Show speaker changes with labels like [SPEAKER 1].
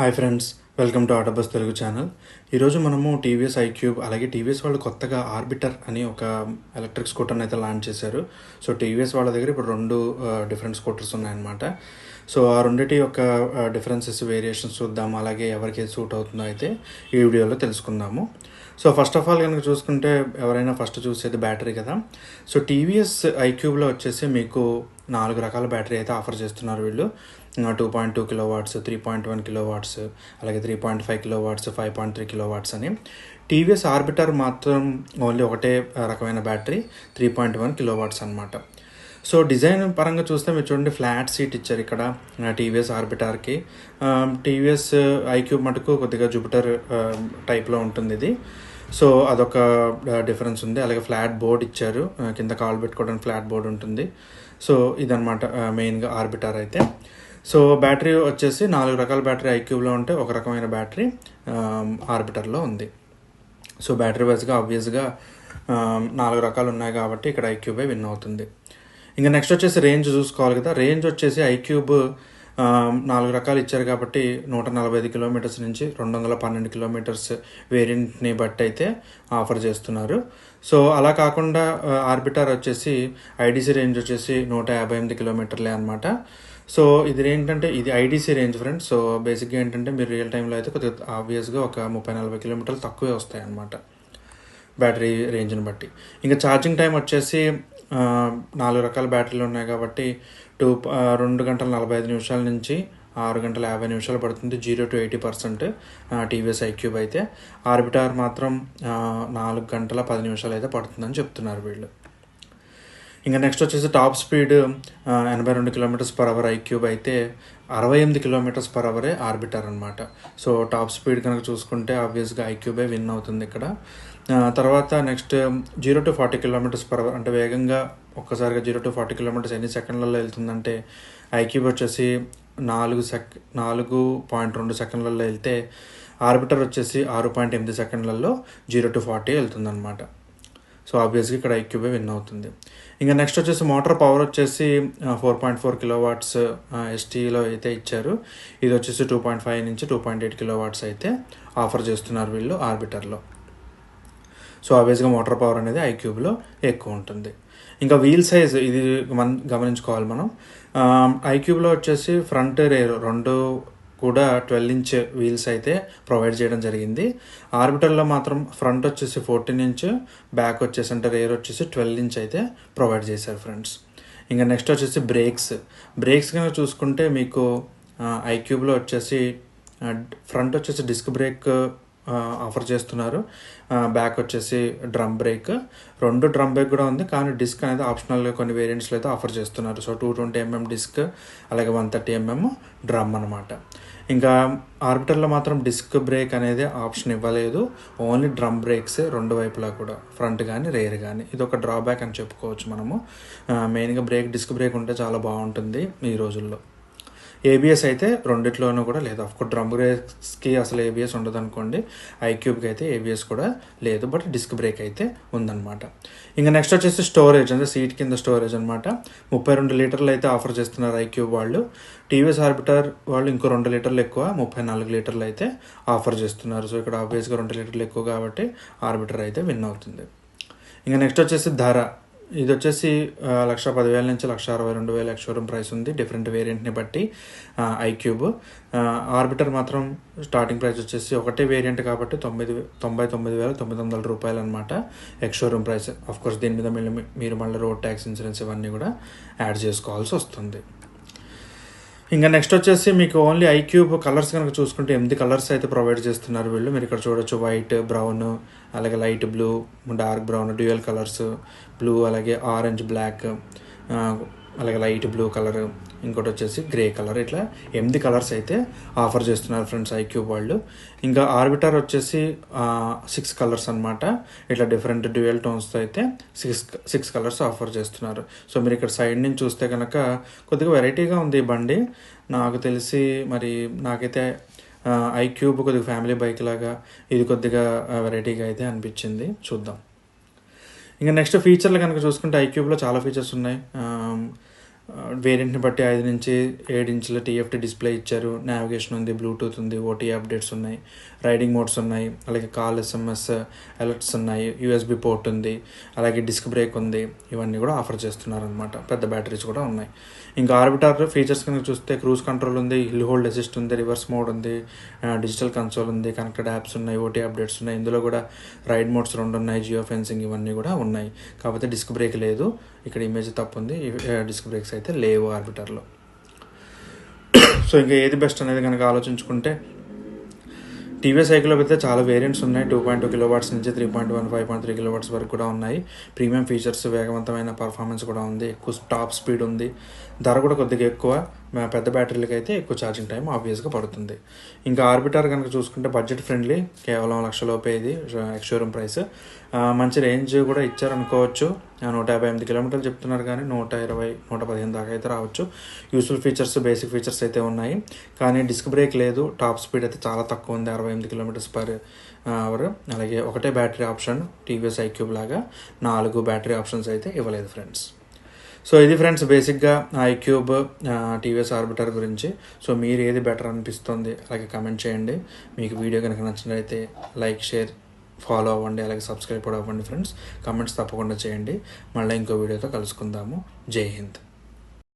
[SPEAKER 1] Hi friends welcome to Autobus Telugu channel. ఈరోజు మనము TVS iQube అలాగే టీవీఎస్ వాళ్ళు కొత్తగా ఆర్బిటర్ అని ఒక ఎలక్ట్రిక్ స్కూటర్ని అయితే లాంచ్ చేశారు. సో టీవీఎస్ వాళ్ళ దగ్గర ఇప్పుడు రెండు డిఫరెంట్ స్కూటర్స్ ఉన్నాయన్నమాట. సో ఆ రెండిటి యొక్క డిఫరెన్సెస్ వేరియేషన్స్ చూద్దాం అలాగే ఎవరికి సూట్ అవుతుందో అయితే ఈ వీడియోలో తెలుసుకుందాము. సో ఫస్ట్ ఆఫ్ ఆల్ కనుక చూసుకుంటే ఎవరైనా ఫస్ట్ చూసేది బ్యాటరీ కదా. సో టీవీఎస్ ఐక్యూబ్లో వచ్చేసి మీకు నాలుగు రకాల బ్యాటరీ అయితే ఆఫర్ చేస్తున్నారు వీళ్ళు. Two point two kilowatts three point one kilowatts అలాగే three point five kilowatts five point three kilowatts అని టీవీఎస్ ఆర్బిటర్ మాత్రం ఓన్లీ ఒకటే రకమైన battery three point one kilowatts అనమాట సో డిజైన్ పరంగా చూస్తే మీరు చూడండి ఫ్లాట్ సీట్ ఇచ్చారు ఇక్కడ టీవీఎస్ ఆర్బిటార్కి టీవీఎస్ ఐక్యూబ్ మటుకు కొద్దిగా జూపిటర్ టైప్లో ఉంటుంది ఇది. సో అదొక డిఫరెన్స్ ఉంది. అలాగే ఫ్లాట్ బోర్డ్ ఇచ్చారు కింద కాల్ పెట్టుకోవడానికి ఫ్లాట్ బోర్డ్ ఉంటుంది. సో ఇదనమాట మెయిన్గా ఆర్బిటార్ అయితే. సో బ్యాటరీ వచ్చేసి నాలుగు రకాల బ్యాటరీ ఐక్యూబ్లో ఉంటే ఒక రకమైన బ్యాటరీ ఆర్బిటర్లో ఉంది. సో బ్యాటరీ వైజ్గా ఆబ్వియస్గా నాలుగు రకాలు ఉన్నాయి కాబట్టి ఇక్కడ ఐక్యూబే విన్ అవుతుంది. ఇంకా నెక్స్ట్ వచ్చేసి రేంజ్ చూసుకోవాలి కదా. రేంజ్ వచ్చేసి ఐక్యూబ్ నాలుగు రకాలు ఇచ్చారు కాబట్టి నూట నలభై ఐదు కిలోమీటర్స్ నుంచి రెండు వందల పన్నెండు కిలోమీటర్స్ వేరియంట్ని బట్టి అయితే ఆఫర్ చేస్తున్నారు. సో అలా కాకుండా ఆర్బిటార్ వచ్చేసి ఐడీసీ రేంజ్ వచ్చేసి నూట యాభై ఎనిమిది కిలోమీటర్లే అనమాట సో ఇది ఏంటంటే ఇది ఐడీసీ రేంజ్ ఫ్రెండ్స్ సో బేసిక్గా ఏంటంటే మీరు రియల్ టైంలో అయితే కొద్దిగా ఆబ్వియస్గా ఒక ముప్పై నలభై కిలోమీటర్లు తక్కువే వస్తాయి అన్నమాట బ్యాటరీ రేంజ్ని బట్టి. ఇంకా ఛార్జింగ్ టైం వచ్చేసి నాలుగు రకాల బ్యాటరీలు ఉన్నాయి కాబట్టి టూ రెండు గంటల నలభై ఐదు నిమిషాల నుంచి ఆరు గంటల యాభై నిమిషాలు పడుతుంది. Zero to eighty percent TVS iQube అయితే. ఆర్బిటార్ మాత్రం నాలుగు గంటల పది నిమిషాలు అయితే పడుతుందని చెప్తున్నారు వీళ్ళు. ఇంకా నెక్స్ట్ వచ్చేసి టాప్ స్పీడ్ ఎనభై రెండు కిలోమీటర్స్ పర్ అవర్ ఐక్యూబ్ అయితే అరవై ఎనిమిది కిలోమీటర్స్ పర్ అవరే ఆర్బిటర్ అనమాట సో టాప్ స్పీడ్ కనుక చూసుకుంటే ఆబ్వియస్గా ఐక్యూబే విన్ అవుతుంది ఇక్కడ. తర్వాత next zero to forty kilometres per hour అంటే వేగంగా ఒక్కసారిగా జీరో టు ఫార్టీ కిలోమీటర్స్ ఎన్ని సెకండ్లలో వెళ్తుందంటే ఐక్యూబ్ వచ్చేసి నాలుగు సెక్ నాలుగు పాయింట్ రెండు సెకండ్లలో వెళ్తే ఆర్బిటర్ వచ్చేసి ఆరు పాయింట్ ఎనిమిది సెకండ్లలో జీరో టు ఫార్టీ వెళ్తుందన్నమాట. సో ఆబ్వియస్గా ఇక్కడ ఐక్యూబే విన్ అవుతుంది. ఇంకా నెక్స్ట్ వచ్చేసి మోటార్ పవర్ వచ్చేసి four point four kilowatts ఎస్టీలో అయితే ఇచ్చారు. ఇది వచ్చేసి టూ పాయింట్ ఫైవ్ నుంచి two point eight kilowatts అయితే ఆఫర్ చేస్తున్నారు వీళ్ళు ఆర్బిటర్లో సో ఆబ్వియస్గా మోటార్ పవర్ అనేది ఐక్యూబ్లో ఎక్కువ ఉంటుంది. ఇంకా వీల్ సైజ్ ఇది మన. గమనించుకోవాలి మనం ఐక్యూబ్లో వచ్చేసి ఫ్రంట్ రెండు కూడా ట్వెల్వ్ ఇంచ్ వీల్స్ అయితే ప్రొవైడ్ చేయడం జరిగింది. ఆర్బిటర్లో మాత్రం ఫ్రంట్ వచ్చేసి ఫోర్టీన్ ఇంచ్ బ్యాక్ వచ్చేసి అంటే రేర్ వచ్చేసి ట్వెల్వ్ ఇంచ్ అయితే ప్రొవైడ్ చేశారు ఫ్రెండ్స్ ఇంకా నెక్స్ట్ వచ్చేసి బ్రేక్స్ బ్రేక్స్ కనుక చూసుకుంటే మీకు ఐక్యూబ్లో వచ్చేసి ఫ్రంట్ వచ్చేసి డిస్క్ బ్రేక్ ఆఫర్ చేస్తున్నారు. బ్యాక్ వచ్చేసి డ్రమ్ బ్రేక్ రెండు డ్రమ్ బ్రేక్ కూడా ఉంది కానీ డిస్క్ అనేది ఆప్షనల్గా కొన్ని వేరియంట్స్లో అయితే ఆఫర్ చేస్తున్నారు. So two twenty MM disc అలాగే వన్ థర్టీ ఎంఎం డ్రమ్ అనమాట ఇంకా ఆర్బిటర్లో మాత్రం డిస్క్ బ్రేక్ అనేది ఆప్షన్ ఇవ్వలేదు. ఓన్లీ డ్రమ్ బ్రేక్స్ రెండు వైపులా కూడా ఫ్రంట్ కానీ రేర్ కానీ ఇది ఒక డ్రాబ్యాక్ అని చెప్పుకోవచ్చు మనము. మెయిన్గా బ్రేక్ డిస్క్ బ్రేక్ ఉంటే చాలా బాగుంటుంది ఈ రోజుల్లో. ఏబిఎస్ అయితే రెండిట్లోనూ కూడా లేదు. ఆఫ్ కోర్స్ డ్రమ్ బ్రేక్స్కి అసలు ఏబిఎస్ ఉండదు అనుకోండి ఐక్యూబ్కి అయితే ఏబిఎస్ కూడా లేదు. బట్ డిస్క్ బ్రేక్ అయితే ఉందన్నమాట. ఇంకా నెక్స్ట్ వచ్చేసి స్టోరేజ్ అంటే సీట్ కింద స్టోరేజ్ అనమాట ముప్పై రెండు లీటర్లు అయితే ఆఫర్ చేస్తున్నారు ఐక్యూబ్ వాళ్ళు. టీవీఎస్ ఆర్బిటర్ వాళ్ళు ఇంకో రెండు లీటర్లు ఎక్కువ ముప్పై నాలుగు లీటర్లు అయితే ఆఫర్ చేస్తున్నారు. సో ఇక్కడ ఆబ్వియస్గా రెండు లీటర్లు ఎక్కువ కాబట్టి ఆర్బిటర్ అయితే విన్ అవుతుంది. ఇంకా నెక్స్ట్ వచ్చేసి ధర. ఇది వచ్చేసి లక్ష పదివేల నుంచి లక్ష అరవై రెండు వేల షోరూమ్ ప్రైస్ ఉంది. డిఫరెంట్ వేరియంట్ని బట్టి ఐక్యూబ్. ఆర్బిటర్ మాత్రం స్టార్టింగ్ ప్రైస్ వచ్చేసి ఒకటే వేరియంట్ కాబట్టి తొమ్మిది తొంభై తొమ్మిది వేల తొమ్మిది వందల రూపాయలు అనమాట ఎక్స్షోరూమ్ ప్రైస్. ఆఫ్ కోర్స్ దీని మీద మళ్ళీ మీరు మళ్ళీ రోడ్ ట్యాక్స్ ఇన్సూరెన్స్ ఇవన్నీ కూడా యాడ్ చేసుకోవాల్సి వస్తుంది. ఇంకా నెక్స్ట్ వచ్చేసి మీకు ఓన్లీ ఐక్యూబ్ కలర్స్ కనుక చూసుకుంటే ఎనిమిది కలర్స్ అయితే ప్రొవైడ్ చేస్తున్నారు వీళ్ళు. మీరు ఇక్కడ చూడొచ్చు వైట్ బ్రౌన్ అలాగే light blue dark brown dual colours blue అలాగే ఆరెంజ్ బ్లాక్ అలాగే లైట్ బ్లూ కలర్ ఇంకోటి వచ్చేసి గ్రే కలర్ ఇట్లా ఎనిమిది కలర్స్ అయితే ఆఫర్ చేస్తున్నారు ఫ్రెండ్స్ ఐక్యూబ్ వాళ్ళు. ఇంకా ఆర్బిటర్ వచ్చేసి సిక్స్ కలర్స్ అన్నమాట. ఇట్లా డిఫరెంట్ డ్యూయల్ టోన్స్తో అయితే సిక్స్ సిక్స్ కలర్స్ ఆఫర్ చేస్తున్నారు. సో మీరు ఇక్కడ సైడ్ నుంచి చూస్తే కనుక కొద్దిగా వెరైటీగా ఉంది ఈ బండి. నాకు తెలిసి మరి నాకైతే ఐక్యూబ్ కొద్దిగా ఫ్యామిలీ బైక్ లాగా ఇది కొద్దిగా వెరైటీగా అయితే అనిపించింది. చూద్దాం. ఇంకా నెక్స్ట్ ఫీచర్లు కనుక చూసుకుంటే ఐక్యూబ్లో చాలా ఫీచర్స్ ఉన్నాయి. వేరియంట్ని బట్టి ఐదు నుంచి ఏడు ఇంచుల టీఎఫ్టీ డిస్ప్లే ఇచ్చారు. నావిగేషన్ ఉంది బ్లూటూత్ ఉంది ఓటీ అప్డేట్స్ ఉన్నాయి రైడింగ్ మోడ్స్ ఉన్నాయి అలాగే కాల్ ఎస్ఎంఎస్ అలర్ట్స్ ఉన్నాయి యూఎస్బి పోర్ట్ ఉంది అలాగే డిస్క్ బ్రేక్ ఉంది. ఇవన్నీ కూడా ఆఫర్ చేస్తున్నారు అనమాట పెద్ద బ్యాటరీస్ కూడా ఉన్నాయి. ఇంకా ఆర్బిటార్ ఫీచర్స్ కనుక చూస్తే క్రూజ్ కంట్రోల్ ఉంది హిల్ హోల్డ్ అసిస్ట్ ఉంది రివర్స్ మోడ్ ఉంది డిజిటల్ కన్సోల్ ఉంది కనెక్టెడ్ యాప్స్ ఉన్నాయి ఓటీ అప్డేట్స్ ఉన్నాయి. ఇందులో కూడా రైడ్ మోడ్స్ రెండు ఉన్నాయి జియో ఫెన్సింగ్ ఇవన్నీ కూడా ఉన్నాయి. కాకపోతే డిస్క్ బ్రేక్ లేదు. ఇక్కడ ఇమేజ్ తప్పు ఉంది డిస్క్ బ్రేక్స్ అయితే లేవు ఆర్బిటర్లో. సో ఇంకా ఏది బెస్ట్ అనేది కనుక ఆలోచించుకుంటే టీవీఎస్ సైకిల్లో అయితే చాలా వేరియంట్స్ ఉన్నాయి. Two point two kilowatts నుంచి three point one five point three kilowatts వరకు కూడా ఉన్నాయి. ప్రీమియం ఫీచర్స్ వేగవంతమైన పర్ఫార్మెన్స్ కూడా ఉంది. ఎక్కువ టాప్ స్పీడ్ ఉంది. ధర కూడా కొద్దిగా ఎక్కువ. పెద్ద బ్యాటరీలకి అయితే ఎక్కువ ఛార్జింగ్ టైం ఆబ్వియస్గా పడుతుంది. ఇంకా ఆర్బిటర్ కనుక చూసుకుంటే బడ్జెట్ ఫ్రెండ్లీ కేవలం లక్ష లోపే ఇది ఎక్స్షోరూమ్ ప్రైస్ మంచి రేంజ్ కూడా ఇచ్చారనుకోవచ్చు. నూట యాభై ఎనిమిది కిలోమీటర్లు చెప్తున్నారు కానీ నూట ఇరవై నూట పదిహేను దాకా అయితే రావచ్చు. యూస్ఫుల్ ఫీచర్స్ బేసిక్ ఫీచర్స్ అయితే ఉన్నాయి. కానీ డిస్క్ బ్రేక్ లేదు టాప్ స్పీడ్ అయితే చాలా తక్కువ ఉంది అరవై ఎనిమిది కిలోమీటర్స్ పర్ అవర్ అలాగే ఒకటే బ్యాటరీ ఆప్షన్ టీవీఎస్ ఐక్యూబ్ లాగా నాలుగు బ్యాటరీ ఆప్షన్స్ అయితే ఇవ్వలేదు ఫ్రెండ్స్ సో ఇది ఫ్రెండ్స్ బేసిక్గా ఐక్యూబ్ టీవీఎస్ ఆర్బిటర్ గురించి. సో మీరు ఏది బెటర్ అనిపిస్తుంది అలాగే కమెంట్ చేయండి. మీకు వీడియో కనుక నచ్చినట్లయితే లైక్ షేర్ ఫాలో అవ్వండి అలాగే సబ్స్క్రైబ్ కూడా అవ్వండి ఫ్రెండ్స్. కమెంట్స్ తప్పకుండా చేయండి. మళ్ళీ ఇంకో వీడియోతో కలుసుకుందాము. జై హింద్.